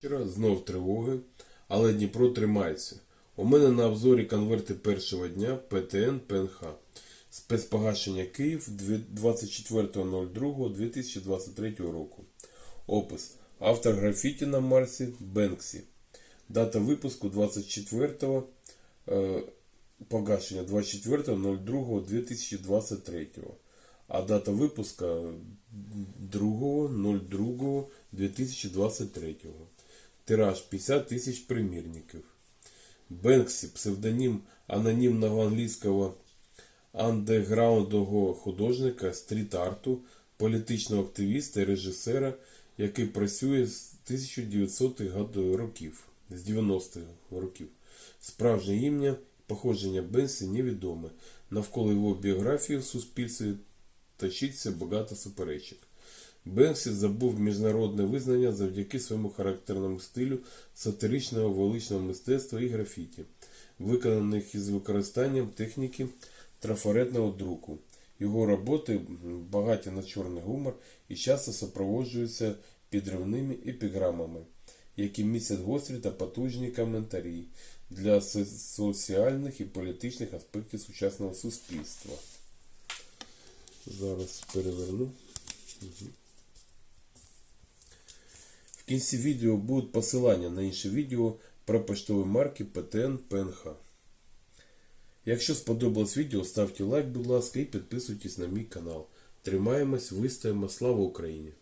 Вчора знов тривоги, але Дніпро тримається. У мене на обзорі конверти першого дня ПТН ПНХ. Спецпогашення Київ 24.02.2023 року. Опис. Автор графіті на Марсі Бенксі. Дата випуску 24 е, погашення 24.02.2023. А дата випуска 2.02.2023. Тираж 50 тисяч примірників. Бенксі, псевдонім анонімного англійського андеграундового художника, стріт-арту, політичного активіста і режисера, який працює з 1900-х років, з 90-х років. Справжнє ім'я, походження Бенсі невідоме. Навколо його біографії в суспільстві точиться багато суперечок. Бенксі забув міжнародне визнання завдяки своєму характерному стилю сатиричного величного мистецтва і графіті, виконаних із використанням техніки трафаретного друку. Його роботи багаті на чорний гумор і часто супроводжуються підривними епіграмами, які містять гострі та потужні коментарі для соціальних і політичних аспектів сучасного суспільства. Зараз переверну. В кінці відео будуть посилання на інші відео про поштові марки ПТН ПНХ. Якщо сподобалось відео, ставте лайк, будь ласка, і підписуйтесь на мій канал. Тримаємось, вистоїмо, слава Україні!